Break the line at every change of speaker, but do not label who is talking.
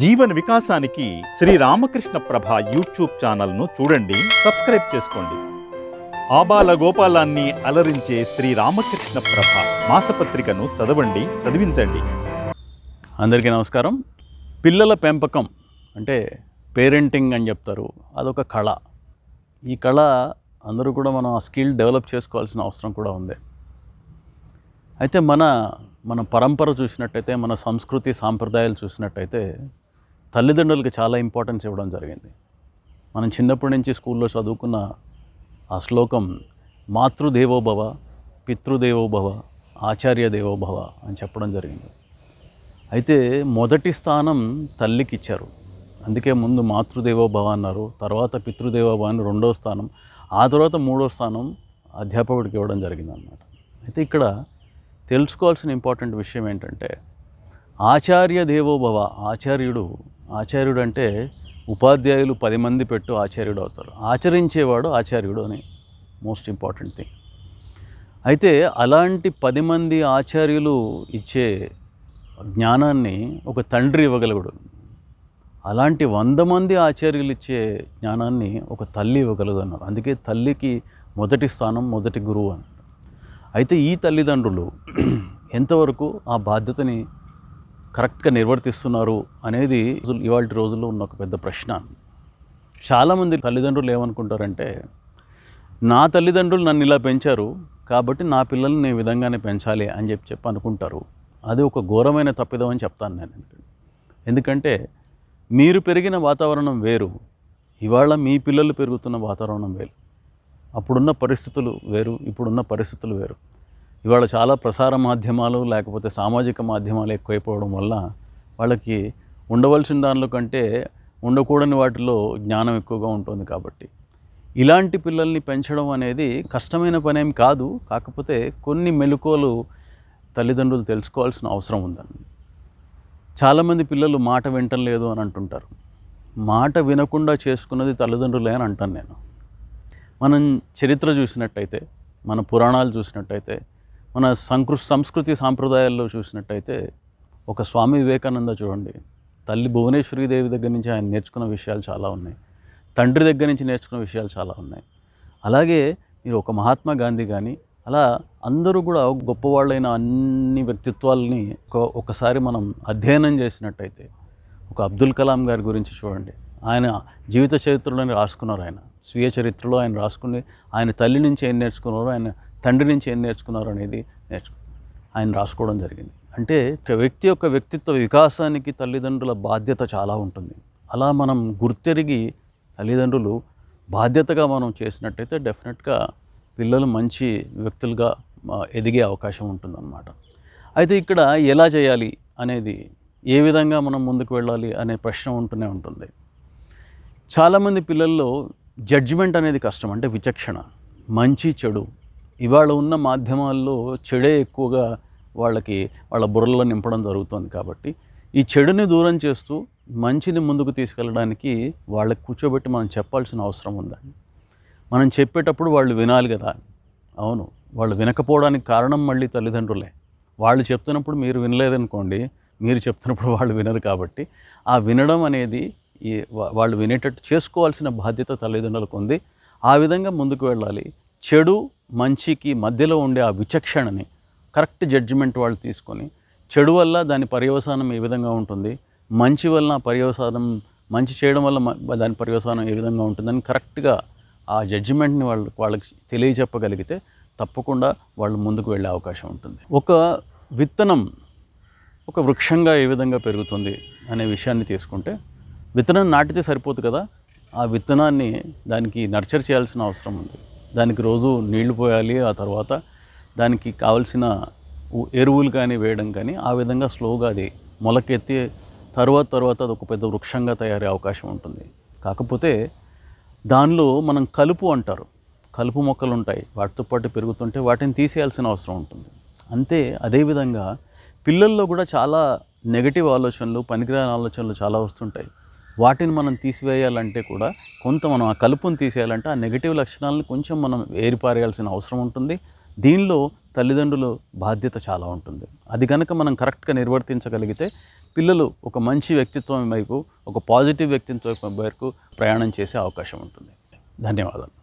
జీవన వికాసానికి శ్రీ రామకృష్ణ ప్రభ యూట్యూబ్ ఛానల్ను చూడండి సబ్స్క్రైబ్ చేసుకోండి. ఆబాల గోపాలాన్ని అలరించే శ్రీ రామకృష్ణ ప్రభ మాసపత్రికను చదవండి చదివించండి.
అందరికీ నమస్కారం. పిల్లల పెంపకం అంటే పేరెంటింగ్ అని చెప్తారు అదొక కళ. ఈ కళ అందరూ కూడా మనం ఆ స్కిల్ డెవలప్ చేసుకోవాల్సిన అవసరం కూడా ఉంది. అయితే మన మన పరంపర చూసినట్టయితే మన సంస్కృతి సాంప్రదాయాలు చూసినట్టయితే తల్లిదండ్రులకు చాలా ఇంపార్టెన్స్ ఇవ్వడం జరిగింది. మనం చిన్నప్పటి నుంచి స్కూల్లో చదువుకున్న ఆ శ్లోకం మాతృదేవోభవ పితృదేవోభవ ఆచార్య దేవోభవ అని చెప్పడం జరిగింది. అయితే మొదటి స్థానం తల్లికి ఇచ్చారు. అందుకే ముందు మాతృదేవోభవ అన్నారు తర్వాత పితృదేవోభవ అని రెండో స్థానం ఆ తర్వాత మూడో స్థానం అధ్యాపకుడికి ఇవ్వడం జరిగింది అన్నమాట అయితే ఇక్కడ తెలుసుకోవాల్సిన ఇంపార్టెంట్ విషయం ఏంటంటే ఆచార్య దేవోభవ ఆచార్యుడు ఆచార్యుడు అంటే ఉపాధ్యాయులు పది మంది పెట్టు ఆచార్యుడు అవుతారు ఆచరించేవాడు ఆచార్యుడు అని మోస్ట్ ఇంపార్టెంట్ థింగ్ అయితే అలాంటి పది మంది ఆచార్యులు ఇచ్చే జ్ఞానాన్ని ఒక తండ్రి ఇవ్వగలగడు అలాంటి వంద మంది ఆచార్యులు ఇచ్చే జ్ఞానాన్ని ఒక తల్లి ఇవ్వగలదు అన్నారు. అందుకే తల్లికి మొదటి స్థానం మొదటి గురువు అన్నారు. అయితే ఈ తల్లిదండ్రులు ఎంతవరకు ఆ బాధ్యతని కరెక్ట్గా నిర్వర్తిస్తున్నారు అనేది ఇవాళ రోజుల్లో ఉన్న ఒక పెద్ద ప్రశ్న. చాలామంది తల్లిదండ్రులు ఏమనుకుంటారంటే నా తల్లిదండ్రులు నన్ను ఇలా పెంచారు కాబట్టి నా పిల్లల్ని నేను విధంగానే పెంచాలి అని చెప్పి చెప్పి అనుకుంటారు. అది ఒక ఘోరమైన తప్పిదం అని చెప్తాను నేను. ఎందుకంటే మీరు పెరిగిన వాతావరణం వేరు ఇవాళ మీ పిల్లలు పెరుగుతున్న వాతావరణం వేరు. అప్పుడున్న పరిస్థితులు వేరు ఇప్పుడున్న పరిస్థితులు వేరు. ఇవాళ చాలా ప్రసార మాధ్యమాలు లేకపోతే సామాజిక మాధ్యమాలు ఎక్కువైపోవడం వల్ల వాళ్ళకి ఉండవలసిన దానిలో కంటే ఉండకూడని వాటిలో జ్ఞానం ఎక్కువగా ఉంటుంది కాబట్టి. ఇలాంటి పిల్లల్ని పెంచడం అనేది కష్టమైన పనేం కాదు కాకపోతే కొన్ని మెలుకోలు తల్లిదండ్రులు తెలుసుకోవాల్సిన అవసరం ఉందండి. చాలామంది పిల్లలు మాట వింటలేదు అని అంటుంటారు. మాట వినకుండా చేసుకున్నది తల్లిదండ్రులే అని అంటాను నేను. మనం చరిత్ర చూసినట్టయితే మన పురాణాలు చూసినట్టయితే మన సంకృ సంస్కృతి సాంప్రదాయాల్లో చూసినట్టయితే ఒక స్వామి వివేకానంద చూడండి. తల్లి భువనేశ్వరీదేవి దగ్గర నుంచి ఆయన నేర్చుకున్న విషయాలు చాలా ఉన్నాయి. తండ్రి దగ్గర నుంచి నేర్చుకున్న విషయాలు చాలా ఉన్నాయి. అలాగే మీరు ఒక మహాత్మా గాంధీ కానీ అలా అందరూ కూడా గొప్పవాళ్ళైన అన్ని వ్యక్తిత్వాలని ఒక ఒకసారి మనం అధ్యయనం చేసినట్టయితే ఒక అబ్దుల్ కలాం గారి గురించి చూడండి. ఆయన జీవిత చరిత్రలోనే రాసుకున్నారు ఆయన. స్వీయ చరిత్రలో ఆయన రాసుకుని ఆయన తల్లి నుంచి ఏం నేర్చుకున్నారో ఆయన తండ్రి నుంచి ఏం నేర్చుకున్నారు అనేది నేర్చుకు ఆయన రాసుకోవడం జరిగింది. అంటే ఒక వ్యక్తి యొక్క వ్యక్తిత్వ వికాసానికి తల్లిదండ్రుల బాధ్యత చాలా ఉంటుంది. అలా మనం గుర్తెరిగి తల్లిదండ్రులు బాధ్యతగా మనం చేసినట్టయితే డెఫినెట్గా పిల్లలు మంచి వ్యక్తులుగా ఎదిగే అవకాశం ఉంటుందన్నమాట. అయితే ఇక్కడ ఎలా చేయాలి అనేది ఏ విధంగా మనం ముందుకు వెళ్ళాలి అనే ప్రశ్న ఉంటూనే ఉంటుంది. చాలామంది పిల్లల్లో జడ్జిమెంట్ అనేది కష్టం అంటే విచక్షణ. మంచి చెడు. ఇవాళ ఉన్న మాధ్యమాల్లో చెడే ఎక్కువగా వాళ్ళకి వాళ్ళ బుర్రలో నింపడం జరుగుతుంది కాబట్టి ఈ చెడుని దూరం చేస్తూ మంచిని ముందుకు తీసుకెళ్ళడానికి వాళ్ళకి కూర్చోబెట్టి మనం చెప్పాల్సిన అవసరం ఉందండి మనం చెప్పేటప్పుడు వాళ్ళు వినాలి కదా. అవును వాళ్ళు వినకపోవడానికి కారణం మళ్ళీ తల్లిదండ్రులే. వాళ్ళు చెప్తున్నప్పుడు మీరు వినలేదనుకోండి మీరు చెప్తున్నప్పుడు వాళ్ళు వినరు కాబట్టి ఆ వినడం అనేది ఈ వాళ్ళు వినేటట్టు చేసుకోవాల్సిన బాధ్యత తల్లిదండ్రులకు ఉంది. ఆ విధంగా ముందుకు వెళ్ళాలి. చెడు మంచికి మధ్యలో ఉండే ఆ విచక్షణని కరెక్ట్ జడ్జిమెంట్ వాళ్ళు తీసుకొని చెడు వల్ల దాని పర్యవసానం ఏ విధంగా ఉంటుంది మంచి వల్ల పర్యవసానం మంచి చేయడం వల్ల దాని పర్యవసానం ఏ విధంగా ఉంటుందని కరెక్ట్గా ఆ జడ్జిమెంట్ని వాళ్ళు వాళ్ళకి తెలియచెప్పగలిగితే తప్పకుండా వాళ్ళు ముందుకు వెళ్ళే అవకాశం ఉంటుంది. ఒక విత్తనం ఒక వృక్షంగా ఏ విధంగా పెరుగుతుంది అనే విషయాన్ని తీసుకుంటే విత్తనం నాటితే సరిపోదు కదా ఆ విత్తనాన్ని దానికి నర్చర్ చేయాల్సిన అవసరం ఉంది. దానికి రోజు నీళ్ళు పోయాలి ఆ తర్వాత దానికి కావలసిన ఎరువులు కానీ వేయడం కానీ ఆ విధంగా స్లోగా అది మొలకెత్తి తర్వాత తర్వాత అది ఒక పెద్ద వృక్షంగా తయారయ్యే అవకాశం ఉంటుంది. కాకపోతే దానిలో మనం కలుపు అంటారు. కలుపు మొక్కలు ఉంటాయి. వాటితో పాటు పెరుగుతుంటే వాటిని తీసేయాల్సిన అవసరం ఉంటుంది. అంతే అదేవిధంగా పిల్లల్లో కూడా చాలా నెగటివ్ ఆలోచనలు పనికిరాని ఆలోచనలు చాలా వస్తుంటాయి. వాటిని మనం తీసివేయాలంటే కూడా కొంత మనం ఆ కలుపుని తీసేయాలంటే ఆ నెగటివ్ లక్షణాలను కొంచెం మనం ఏరిపారేయాల్సిన అవసరం ఉంటుంది. దీనిలో తల్లిదండ్రుల బాధ్యత చాలా ఉంటుంది. అది కనుక మనం కరెక్ట్గా నిర్వర్తించగలిగితే పిల్లలు ఒక మంచి వ్యక్తిత్వం వైపు ఒక పాజిటివ్ వ్యక్తిత్వం వైపు ప్రయాణం చేసే అవకాశం ఉంటుంది. ధన్యవాదాలు.